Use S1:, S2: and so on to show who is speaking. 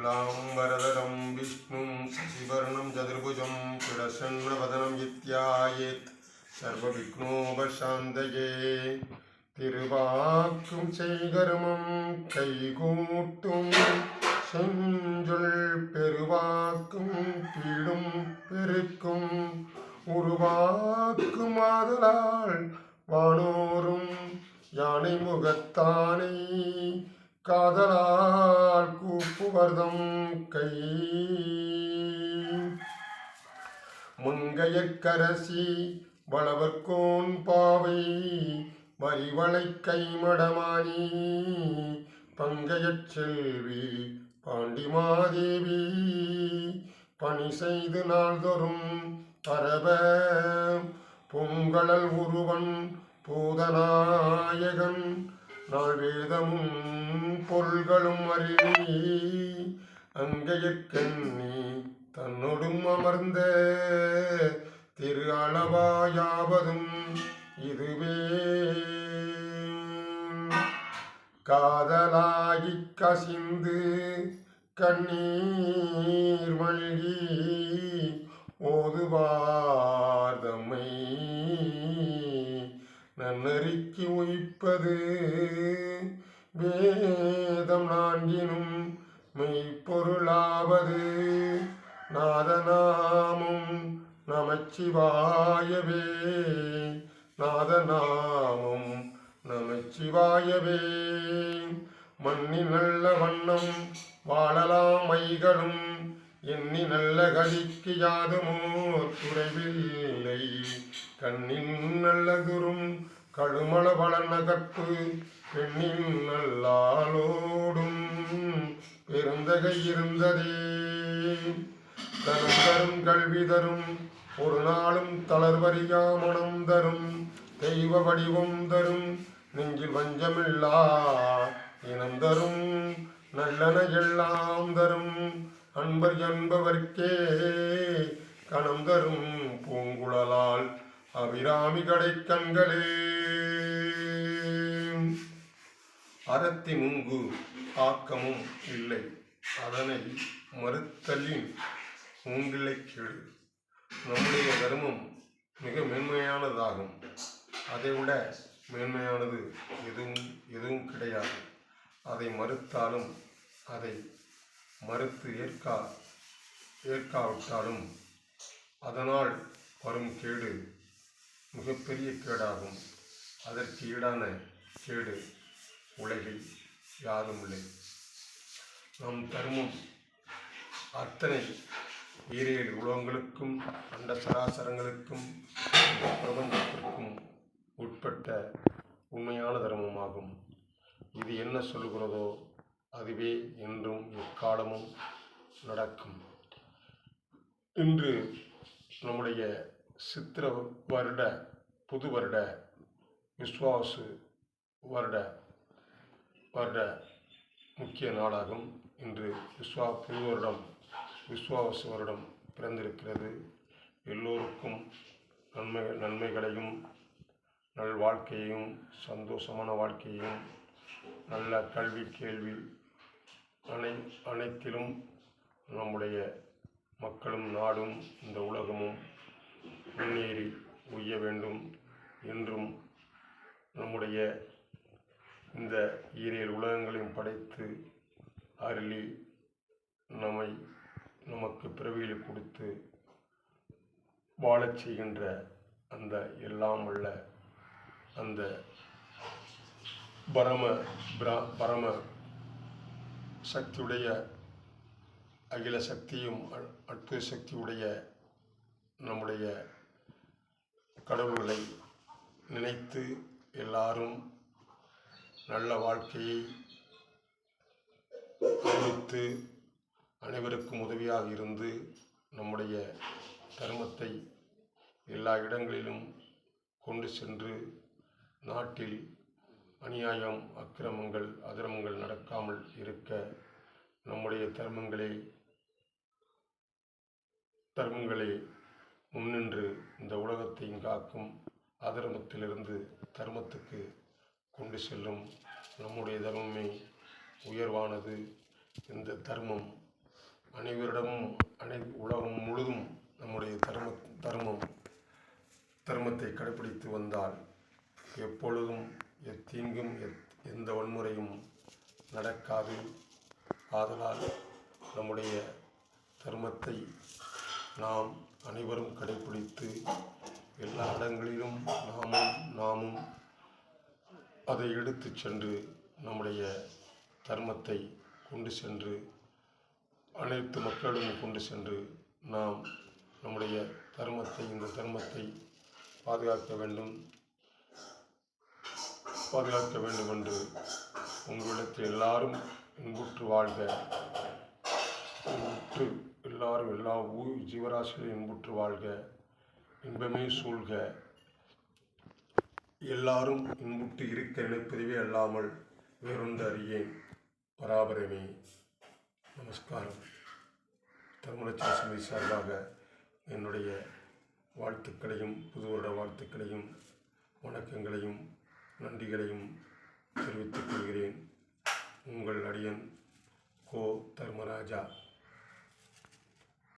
S1: शुक्लाम्बरधरं विष्णुं शशिवर्णं चतुर्भुजं पिडशन्नवदनं इत्यायेत् सर्वविघ्नोपशान्तये திருவாக்கும் செய்கருமம் கைகூட்டும் செஞ்சொல் பெருவாக்கும் பீடும் பெருக்கும் உருவாக்கும் ஆதலால் வானோரும் யானை முகத்தானை காதலால் கூப்புவர்தம் கை. முங்கையற்கரசி வளவர்கோன் பாவை வரிவளை கைமடமானி. பங்கையச் செல்வி பாண்டிமாதேவி பணி செய்து நாள்தோறும் பரவ. பொங்கலல் உருவன் பூதநாயகன் நாள் வேதமும் பொருள்களும் அறிவி அங்கையற்கண்ணி தன்னொடும் அமர்ந்த திரு அளவாயாவதும் இதுவே. காதலாகி கசிந்து கண்ணீர் மல்கி ஓதுவார்தம்மை நன்னறிக்கு உயிப்பது நாதநாமம் நமச்சிவாயவே. நாதநாமம் நமச்சிவாயவே. மண்ணி நல்ல வண்ணம் வாழலாம் மைகளும் எண்ணி நல்ல கலிக்கு யாதுமோ துறைவில்லை. கண்ணின் நல்லதுரும் கழுமள பல நகர்ப்பு பெண்ணின் நல்லாலோடும். பெருந்தகை இருந்ததே. தரும் தரும் கல்வி தரும் ஒரு நாளும் தளர்வறியா மனம் தரும் தெய்வ வடிவம் தரும் நெஞ்சில் வஞ்சமில்லா இனம் தரும் நல்லன எல்லாம் தரும் அன்பர் என்பவர்க்கே கணம் தரும் பூங்குழலால் அபிராமி கடை கண்களே. அறத்தின் உங்கு ஆக்கமும் இல்லை அதனை மறுத்தலின் உங்களை கேடு நம்முடைய தர்மம் மிக மேன்மையானதாகும். அதைவிட மேன்மையானது எதுவும் எதுவும் கிடையாது. அதை மறுத்தாலும் அதை மறுத்து ஏற்கா ஏற்காவிட்டாலும் அதனால் வரும் கேடு மிகப்பெரிய கேடாகும். அதற்கு ஈடான கேடு உலகில் யாரும் இல்லை நம் தர்மம் அத்தனை ஈரேழு உலகங்களுக்கும் அண்ட சராசரங்களுக்கும் பிரபஞ்சத்திற்கும் உட்பட்ட உண்மையான தர்மமாகும். இது என்ன சொல்கிறதோ அதுவே என்றும் எக்காலமும் நடக்கும். இன்று நம்முடைய சித்திர வருட புது வருட விஸ்வாசு வருட வருட முக்கிய நாளாகும். இன்று விஸ்வா புது வருடம். விஸ்வாச வருடம் பிறந்திருக்கிறது. எல்லோருக்கும் நன்மை நன்மைகளையும் நல் வாழ்க்கையையும் சந்தோஷமான வாழ்க்கையையும் நல்ல கல்வி கேள்வி அனை அனைத்திலும் நம்முடைய மக்களும் நாடும் இந்த உலகமும் முன்னேறி உய்ய வேண்டும் என்றும் நம்முடைய இந்த ஈரேழு உலகங்களையும் படைத்து அருளி நம்மை நமக்கு பிறவியில் கொடுத்து வாழச் செய்கின்ற அந்த எல்லாம் உள்ள அந்த பரம பிரா பரம சக்தியுடைய அகில சக்தியும் அற்புத சக்தியுடைய நம்முடைய கடவுள்களை நினைத்து எல்லாரும் நல்ல வாழ்க்கையை அமைத்து அனைவருக்கும் உதவியாக இருந்து நம்முடைய தர்மத்தை எல்லா இடங்களிலும் கொண்டு சென்று நாட்டில் அநியாயம் அக்கிரமங்கள் அதிரமங்கள் நடக்காமல் இருக்க நம்முடைய தர்மங்களை தர்மங்களே முன்னின்று இந்த உலகத்தையும் காக்கும் அதர்மத்திலிருந்து தர்மத்துக்கு கொண்டு செல்லும். நம்முடைய தர்மமே உயர்வானது. இந்த தர்மம் அனைவரிடமும் அனை உலகம் முழுதும் நம்முடைய தர்ம தர்மம் தர்மத்தை கடைப்பிடித்து வந்தால் எப்பொழுதும் எத்தீங்கும் எத் எந்த வன்முறையும் நடக்காது. ஆதலால் நம்முடைய தர்மத்தை நாம் அனைவரும் கடைப்பிடித்து எல்லா இடங்களிலும் நாமும் நாமும் அதை எடுத்து சென்று நம்முடைய தர்மத்தை கொண்டு சென்று அனைத்து மக்களிடம் கொண்டு சென்று நாம் நம்முடைய தர்மத்தை இந்த தர்மத்தை பாதுகாக்க வேண்டும். பாதுகாக்க வேண்டும் என்று உங்களிடத்தில் எல்லாரும் இன்புற்று வாழ்க. இன்புற்று எல்லாரும் எல்லா ஊ ஜீவராசிகளும் இன்புற்று வாழ்க. இன்பமே சூழ்க. எல்லாரும் இன்புற்று இருக்க நினைப்பதுவே அல்லாமல் வேறொன்று அறியேன். பராபரமே. நமஸ்காரம். திருமணச்சார சமிதி சார்பாக என்னுடைய வாழ்த்துக்களையும் புது வருட வாழ்த்துக்களையும் வணக்கங்களையும் நன்றிகளையும் தெரிவித்துக் கொள்கிறேன். உங்கள் அடியன் கோ தர்மராஜா.